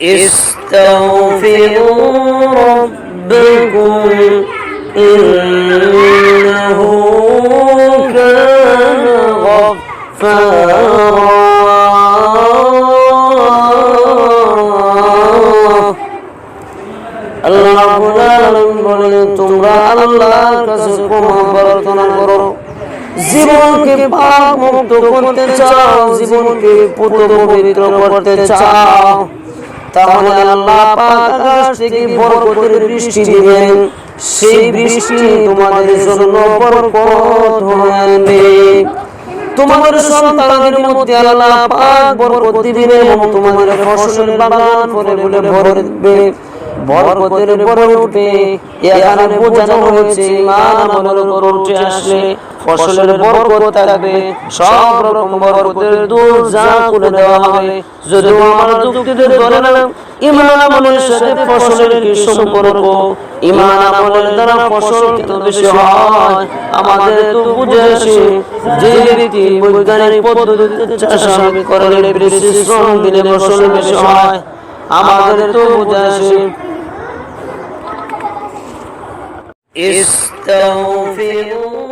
استغفروا ربكم إنه كان غفارا আল্লাহ রাব্বুল আলামিন বলেন তোমরা আল্লাহর কাছে ক্ষমা প্রার্থনা করো জীবনকে পাপ মুক্ত করতে চাও জীবনকে পুত পবিত্র করতে চাও তাহলে আল্লাহ পাক আকাশ থেকে বরকতের বৃষ্টি দিবেন। সেই বৃষ্টি তোমাদের জন্য বরকত হয়ে আনবে তোমাদের সন্তানদের মধ্যে আল্লাহ পাক বরকত দিবেন এবং তোমাদের ফসলের বাগান ফলে বলে ভরবে বরকতের পরে উঠবে এখানে বোঝানো হয়েছে, ইমান আমলের উপর উঠে আসলে ফসলের বরকত থাকবে, সব রকম বরকতের দূর যা করে দেওয়া হবে। আমার ধরে না ইমান আমলের সাথে ফসলের কি সম্পর্ক? ইমান আমলের দ্বারা ফসল কত বেশি হয়। আমাদের তো বুঝে আসে, যে বৈজ্ঞানিক পদ্ধতিতে চাষাবাদ করে বেশি শ্রম দিলে ফসল বেশি হয়। আমাদের তো বুঝে আসে estão vivos.